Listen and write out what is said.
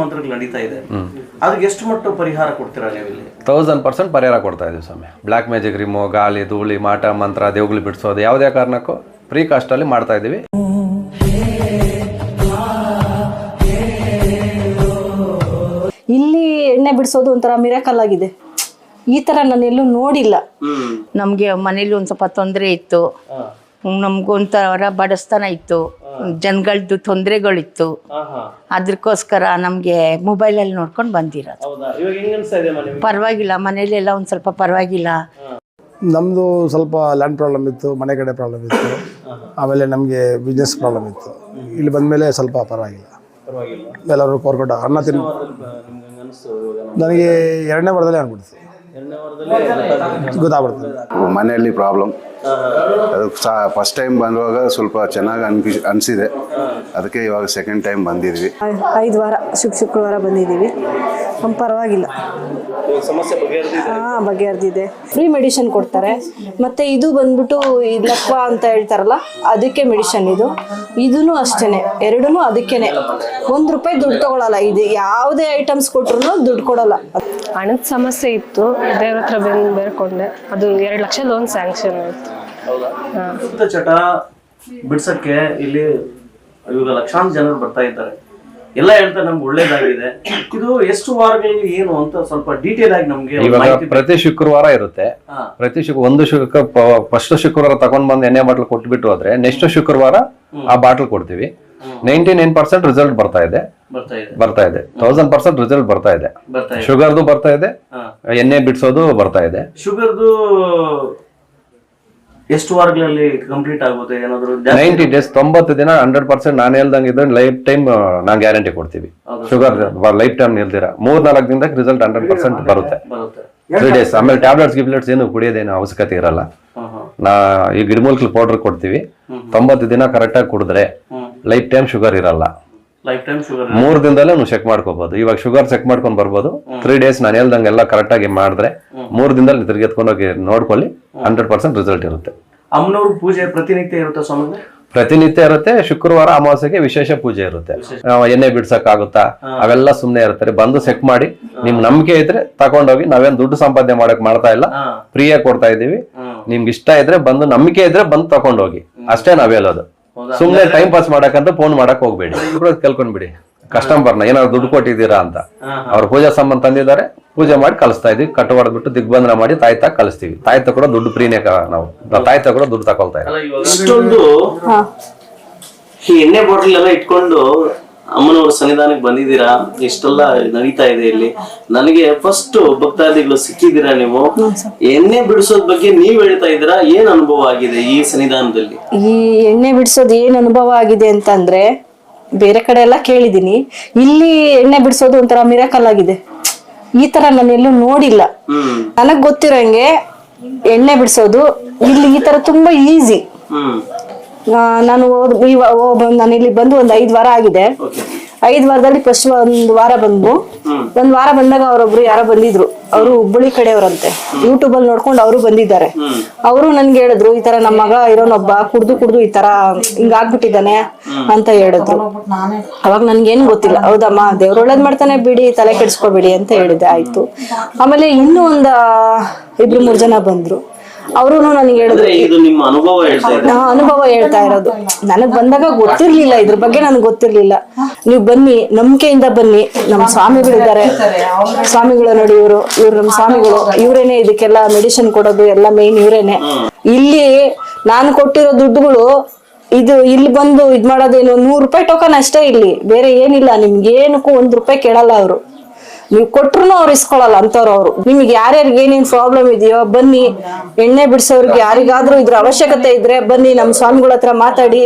ಮಂತ್ರಗಳು ನಡೀತಾ ಇದೆ. ಅದಕ್ಕೆ ಎಷ್ಟು ಮಟ್ಟ ಪರಿಹಾರ ಕೊಡ್ತೀರಾ ನೀವು ಇಲ್ಲಿ ತೌಸಂಡ್ ಪರ್ಸೆಂಟ್ ಪರಿಹಾರ ಕೊಡ್ತಾ ಇದೀವಿ ಸ್ವಾಮಿ. ಬ್ಲ್ಯಾಕ್ ಮ್ಯಾಜಿಕ್ ರಿಮೋ ಗಾಳಿ ಧೂಳಿ ಮಾಟ ಮಂತ್ರ ದೇವ್ಗಳು ಬಿಡಿಸೋದು ಯಾವುದೇ ಕಾರಣಕ್ಕೂ ಫ್ರೀ ಕಾಸ್ಟಲ್ಲಿ ಮಾಡ್ತಾ ಇದ್ದೀವಿ. ಇಲ್ಲಿ ಎಣ್ಣೆ ಬಿಡಿಸೋದು ಒಂಥರ ಮಿರಾಕಲ್ ಆಗಿದೆ. ಈ ತರ ನಾನು ಎಲ್ಲೂ ನೋಡಿಲ್ಲ ನಮಗೆ ಮನೇಲಿ ಒಂದ್ ಸ್ವಲ್ಪ ತೊಂದರೆ ಇತ್ತು. ನಮ್ಗೊಂಥರ ಬಡಸ್ತನ ಇತ್ತು. ಜನಗಳದ್ದು ತೊಂದರೆಗಳಿತ್ತು. ಅದಕ್ಕೋಸ್ಕರ ನಮಗೆ ಮೊಬೈಲಲ್ಲಿ ನೋಡ್ಕೊಂಡು ಬಂದಿರೋದು. ಹೌದಾ? ಇವಾಗ ಹೆಂಗ್ ಅನ್ಸ್ತಾ ಇದೆ ಮನೆ ಪರವಾಗಿಲ್ಲ ಮನೇಲೆಲ್ಲ ಒಂದು ಸ್ವಲ್ಪ ಪರವಾಗಿಲ್ಲ. ನಮ್ಮದು ಸ್ವಲ್ಪ ಲ್ಯಾಂಡ್ ಪ್ರಾಬ್ಲಮ್ ಇತ್ತು ಮನೆ ಕಡೆ ಪ್ರಾಬ್ಲಮ್ ಇತ್ತು. ಆಮೇಲೆ ನಮಗೆ ಬಿಸ್ನೆಸ್ ಪ್ರಾಬ್ಲಮ್ ಇತ್ತು. ಇಲ್ಲಿ ಬಂದಮೇಲೆ ಸ್ವಲ್ಪ ಪರವಾಗಿಲ್ಲ. ಪರವಾಗಿಲ್ಲ. ಎಲ್ಲರೂ ಕೋರ್ಕೊಟ್ಟ ಅನ್ನ ತಿನ್ ನಿಮ್ಗೆ ಹಂಗ್ ಅನಿಸ್ತು ನನಗೆ ಎರಡನೇ ವಾರದಲ್ಲೇ ಅನ್ಬಿಡ್ತು. ಗೊತ್ತಾಗ್ಬಿಡ್ತದೆ ಮನೆಯಲ್ಲಿ ಪ್ರಾಬ್ಲಮ್ ಅದು ಸಹ ಫಸ್ಟ್ ಟೈಮ್ ಬಂದಾಗ ಸ್ವಲ್ಪ ಚೆನ್ನಾಗಿ ಅನ್ಪಿ ಅನಿಸಿದೆ. ಅದಕ್ಕೆ ಇವಾಗ ಸೆಕೆಂಡ್ ಟೈಮ್ ಬಂದಿದ್ವಿ. ಐದು ವಾರ ಶುಕ್ ಶುಕ್ರವಾರ ಬಂದಿದ್ದೀವಿ. ಪರವಾಗಿಲ್ಲ. ಹಾ ಬಗೆಹರ್ದಿದೆ. ಫ್ರೀ ಮೆಡಿಸಿನ್ ಕೊಡ್ತಾರೆ. ಮತ್ತೆ ಇದು ಬಂದ್ಬಿಟ್ಟು ಈ ಲಕ್ವಾ ಅಂತ ಹೇಳ್ತಾರಲ್ಲ ಅದಕ್ಕೆ ಮೆಡಿಸಿನ್ ಇದು. ಇದೂ ಅಷ್ಟೇನೆ ಎರಡೂ ಅದಕ್ಕೇನೆ. ಒಂದ್ ರೂಪಾಯಿ ದುಡ್ಡು ತಗೊಳಲ್ಲ. ಇದು ಯಾವುದೇ ಐಟಮ್ಸ್ ಕೊಟ್ರು ದುಡ್ಡು ಕೊಡಲ್ಲ. ಹಣದ ಸಮಸ್ಯೆ ಇತ್ತು. ದೇವ್ರ ಹತ್ರ ಬಂದು ಬೇರ್ಕೊಂಡೆ ಅದು ಎರಡು ಲಕ್ಷ ಲೋನ್ ಸ್ಯಾಂಕ್ಷನ್ ಆಯ್ತು. ಹೌದಾ? ಶುದ್ಧ ಚಟ ಬಿಡ್ಸಕ್ಕೆ ಇಲ್ಲಿ ಇವಾಗ ಲಕ್ಷಾಂತರ ಜನರು ಬರ್ತಾ ಇದ್ದಾರೆ. ಎಲ್ಲ ಹೇಳ್ತಾ ನಮ್ಗೆ ಒಳ್ಳೇದಾಗಿದೆ. ಇದು ಎಷ್ಟು ವಾರಗಳಲ್ಲಿ ಏನು ಅಂತ ಸ್ವಲ್ಪ ಡೀಟೇಲ್ ಆಗಿ ನಮ್ಗೆ ಇವಾಗ ಮಾಹಿತಿ. ಪ್ರತಿ ಶುಕ್ರವಾರ ಇರುತ್ತೆ. ಹಾ. ಪ್ರತಿ ಶುಕ್ರ ಒಂದು ಶುಕ್ರ ಫಸ್ಟ್ ಶುಕ್ರವಾರ ತಗೊಂಡ್ ಬಂದು ಎಣ್ಣೆ ಬಾಟ್ಲ್ ಕೊಟ್ಬಿಟ್ಟು ಹೋದ್ರೆ ನೆಕ್ಸ್ಟ್ ಶುಕ್ರವಾರ ಆ ಬಾಟ್ಲ್ ಕೊಡ್ತೀವಿ. ನೈಂಟಿ ನೈನ್ ಪರ್ಸೆಂಟ್ ರಿಸಲ್ಟ್ ಬರ್ತಾ ಇದೆ. ಬರ್ತಾ ಇದೆ. ಬರ್ತಾ ಇದೆ. ತೌಸಂಡ್ ಪರ್ಸೆಂಟ್ ರಿಸಲ್ಟ್ ಬರ್ತಾ ಇದೆ. ಬರ್ತಾ ಇದೆ. ಶುಗರ್ದು ಬರ್ತಾ ಇದೆ. ಹಾ. ಎಣ್ಣೆ ಬಿಡಿಸೋದು ಬರ್ತಾ ಇದೆ. ಶುಗರ್ದು ಎಷ್ಟು ವಾರಗಳಲ್ಲಿ ಕಂಪ್ಲೀಟ್ ಆಗುತ್ತೆ? ಏನಾದ್ರು ನೈಂಟಿ ಡೇಸ್ ತೊಂಬತ್ತು ದಿನ ಹಂಡ್ರೆಡ್ ಪರ್ಸೆಂಟ್ ನಾನು ಹೇಳ್ದಂಗೆ ಇದ್ರೆ ಲೈಫ್ ಟೈಮ್ ನಾನು ಗ್ಯಾರಂಟಿ ಕೊಡ್ತೀವಿ. ಶುಗರ್ ಲೈಫ್ ಟೈಮ್ ನಿಲ್ದಿರ ಮೂರ್ ನಾಲ್ಕು ದಿನದಾಗ ರಿಸಲ್ಟ್ ಹಂಡ್ರೆಡ್ ಪರ್ಸೆಂಟ್ ಬರುತ್ತೆ. ತ್ರೀ ಡೇಸ್ ಆಮೇಲೆ ಟ್ಯಾಬ್ಲೆಟ್ಸ್ ಗಿಬ್ಲೆಟ್ಸ್ ಏನು ಕುಡಿಯೋದೇನು ಅವಶ್ಯಕತೆ ಇರಲ್ಲ. ನಾ ಈ ಗಿಡಮೂಲಿಕೆ ಪೌಡರ್ ಕೊಡ್ತೀವಿ. ತೊಂಬತ್ತು ದಿನ ಕರೆಕ್ಟಾಗಿ ಕುಡಿದ್ರೆ ಲೈಫ್ ಟೈಮ್ ಶುಗರ್ ಇರಲ್ಲ. ಲೈಫ್ ಟೈಮ್ ಶುಗರ್ ಮೂರ್ ದಿನದಲ್ಲೇ ನೀವು ಚೆಕ್ ಮಾಡ್ಕೋಬಹುದು ಇವಾಗ ಶುಗರ್ ಚೆಕ್ ಮಾಡ್ಕೊಂಡ್ ಬರ್ಬೋದು. ತ್ರೀ ಡೇಸ್ ನಾನು ಹೇಳ್ದಂಗೆ ಎಲ್ಲ ಕರೆಕ್ಟಾಗಿ ಮಾಡಿದ್ರೆ ಮೂರ್ ದಿನದಲ್ಲಿ ತಿರ್ಗಿ ಎತ್ಕೊಂಡೋಗಿ ನೋಡ್ಕೊಳ್ಳಿ ಹಂಡ್ರೆಡ್ ಪರ್ಸೆಂಟ್ ರಿಸಲ್ಟ್ ಇರುತ್ತೆ. ಅಮ್ಮನವ್ರ ಪೂಜೆ ಪ್ರತಿನಿತ್ಯ ಇರುತ್ತೆ ಸ್ವಾಮಿ ಪ್ರತಿನಿತ್ಯ ಇರುತ್ತೆ ಶುಕ್ರವಾರ ಅಮಾವಾಸ್ಯೆಗೆ ವಿಶೇಷ ಪೂಜೆ ಇರುತ್ತೆ. ಎಣ್ಣೆ ಬಿಡ್ಸಕ್ ಆಗುತ್ತಾ ಅವೆಲ್ಲ ಸುಮ್ನೆ ಇರ್ತಾರೆ ಬಂದು ಚೆಕ್ ಮಾಡಿ ನಿಮ್ ನಂಬಿಕೆ ಇದ್ರೆ ತಗೊಂಡೋಗಿ ನಾವೇನ್ ದುಡ್ಡು ಸಂಪಾದನೆ ಮಾಡಕ್ ಮಾಡ್ತಾ ಇಲ್ಲ ಫ್ರೀಯಾಗಿ ಕೊಡ್ತಾ ಇದೀವಿ ನಿಮ್ಗೆ ಇಷ್ಟ ಇದ್ರೆ ಬಂದು ನಂಬಿಕೆ ಇದ್ರೆ ಬಂದು ತಗೊಂಡೋಗಿ. ಅಷ್ಟೇ ನಾವ್ ಹೇಳೋದು. ಸುಮ್ನೆ ಟೈಮ್ ಪಾಸ್ ಮಾಡಕಂತ ಫೋನ್ ಮಾಡಕ್ ಹೋಗ್ಬೇಡಿ. ಕೂಡ ಕೇಳ್ಕೊಂಡ್ಬಿಡಿ. ಕಸ್ಟಮರ್ನ ಏನಾದ್ರು ದುಡ್ಡು ಕೊಟ್ಟಿದ್ದೀರಾ ಅಂತ. ಅವ್ರ ಪೂಜಾ ಸಾಮಾನು ತಂದಿದ್ದಾರೆ ಪೂಜೆ ಮಾಡಿ ಕಳಿಸ್ತಾ ಇದೀವಿ ಕಟ್ ಹೊಡೆದ್ಬಿಟ್ಟು ದಿಗ್ಬಂಧನ ಮಾಡಿ ತಾಯಿ ತಾಕ ಕಳಿಸ್ತೀವಿ. ತಾಯಿ ಕೂಡ ದುಡ್ಡು ಫ್ರೀನೇ ನಾವು. ತಾಯಿ ಕೂಡ ದುಡ್ಡು ತಗೊಳ್ತಾ ಇದ್ದೀವಿ ಇಷ್ಟೊಂದು ಈ ಎಣ್ಣೆ ಬಾಟಲ್ ಎಲ್ಲ ಇಟ್ಕೊಂಡು ಅಮ್ಮನವ್ರ ಸನ್ನಿಧಾನಕ್ಕೆ ಬಂದಿದ್ದೀರಾ? ಇಷ್ಟೆಲ್ಲ ನಡೀತಾ ಇದೆ ಇಲ್ಲಿ. ನನಗೆ ಫಸ್ಟ್ ಭಕ್ತಾದಿಗಳು ಸಿಕ್ಕಿದ್ದೀರಾ ನೀವು? ಎಣ್ಣೆ ಬಿಡಿಸೋದ್ ಬಗ್ಗೆ ನೀವ್ ಹೇಳ್ತಾ ಇದ್ದೀರಾ? ಏನ್ ಅನುಭವ ಆಗಿದೆ ಈ ಸನ್ನಿಧಾನದಲ್ಲಿ? ಈ ಎಣ್ಣೆ ಬಿಡಿಸೋದು ಏನ್ ಅನುಭವ ಆಗಿದೆ ಅಂತಂದ್ರೆ ಬೇರೆ ಕಡೆ ಎಲ್ಲ ಕೇಳಿದೀನಿ ಇಲ್ಲಿ ಎಣ್ಣೆ ಬಿಡಿಸೋದು ಒಂಥರ ಮಿರಾಕಲ್ ಆಗಿದೆ. ಈ ತರ ನಾನು ಎಲ್ಲೂ ನೋಡಿಲ್ಲ. ನನಗ್ ಗೊತ್ತಿರೋಂಗೆ ಎಣ್ಣೆ ಬಿಡಿಸೋದು ಇಲ್ಲಿ ಈ ತರ ತುಂಬಾ ಈಸಿ ಹ್ಮ್. ನಾನು ನಾನು ಇಲ್ಲಿ ಬಂದು ಒಂದ್ ಐದ್ ವಾರ ಆಗಿದೆ. ಐದ್ ವಾರದಲ್ಲಿ ಫಸ್ಟ್ ಒಂದ್ ವಾರ ಬಂದು ಒಂದ್ ವಾರ ಬಂದಾಗ ಅವರೊಬ್ರು ಯಾರೋ ಬಂದಿದ್ರು. ಅವರು ಹುಬ್ಬಳ್ಳಿ ಕಡೆಯವರಂತೆ. ಯೂಟ್ಯೂಬ್ ಅಲ್ಲಿ ನೋಡ್ಕೊಂಡು ಅವರು ಬಂದಿದ್ದಾರೆ. ಅವರು ನನ್ಗೆ ಹೇಳಿದ್ರು ಈ ತರ ನಮ್ಮ ಮಗ ಇರೋನೊಬ್ಬ ಕುಡ್ದು ಕುಡ್ದು ಈ ತರ ಹಿಂಗಾಗ್ಬಿಟ್ಟಿದ್ದಾನೆ ಅಂತ ಹೇಳಿದ್ರು. ಅವಾಗ ನನ್ಗೇನು ಗೊತ್ತಿಲ್ಲ. ಹೌದಮ್ಮ ದೇವ್ರ ಒಳ್ಳೇದ್ ಮಾಡ್ತಾನೆ ಬಿಡಿ ತಲೆ ಕೆಡಿಸ್ಕೋಬೇಡಿ ಅಂತ ಹೇಳಿದೆ. ಆಯ್ತು. ಆಮೇಲೆ ಇನ್ನೂ ಒಂದ ಇಬ್ರು ಮೂರ್ ಜನ ಬಂದ್ರು. ಅವರು ನನಗೆ ಹೇಳಿದ್ರು ಇದು ನಿಮ್ಮ ಅನುಭವ ಹೇಳ್ತಾ ನಾ ಅನುಭವ ಹೇಳ್ತಾ ಇರೋದು. ನನಗ್ ಬಂದಾಗ ಗೊತ್ತಿರ್ಲಿಲ್ಲ ಇದ್ರ ಬಗ್ಗೆ ನನಗೆ ಗೊತ್ತಿರ್ಲಿಲ್ಲ. ನೀವು ಬನ್ನಿ ನಂಬಿಕೆಯಿಂದ ಬನ್ನಿ ನಮ್ಮ ಸ್ವಾಮಿಗಳಿದ್ದಾರೆ ಸ್ವಾಮಿಗಳು ನೋಡಿ ಇವರು ಇವ್ರು ನಮ್ಮ ಸ್ವಾಮಿಗಳು. ಇವ್ರೇನೆ ಇದಕ್ಕೆಲ್ಲ ಮೆಡಿಸಿನ್ ಕೊಡೋದು ಎಲ್ಲ ಮೇನ್ ಇವರೇನೆ. ಇಲ್ಲಿ ನಾನು ಕೊಟ್ಟಿರೋ ದುಡ್ಡುಗಳು ಇದು ಇಲ್ಲಿ ಬಂದು ಇದ್ ಮಾಡೋದೇನು ನೂರು ರೂಪಾಯಿ ಟೋಕನ್ ಅಷ್ಟೇ ಇಲ್ಲಿ. ಬೇರೆ ಏನಿಲ್ಲ ನಿಮ್ಗೆ ಏನಕ್ಕೂ ಒಂದ್ ರೂಪಾಯಿ ಕೇಳಲ್ಲ ಅವರು. ನೀವು ಕೊಟ್ರು ಅವ್ರು ಇಸ್ಕೊಳಲ್ಲ ಅಂತವ್ರು ಅವರು. ನಿಮ್ಗೆ ಯಾರ್ಯಾರಿಗೆ ಏನೇನ್ ಪ್ರಾಬ್ಲಮ್ ಇದೆಯೋ ಬನ್ನಿ, ಎಣ್ಣೆ ಬಿಡಿಸೋರ್ಗೆ ಯಾರಿಗಾದ್ರೂ ಇದ್ರ ಅವಶ್ಯಕತೆ ಇದ್ರೆ ಬನ್ನಿ ನಮ್ಮ ಸ್ವಾಮಿಗಳ ಹತ್ರ ಮಾತಾಡಿ.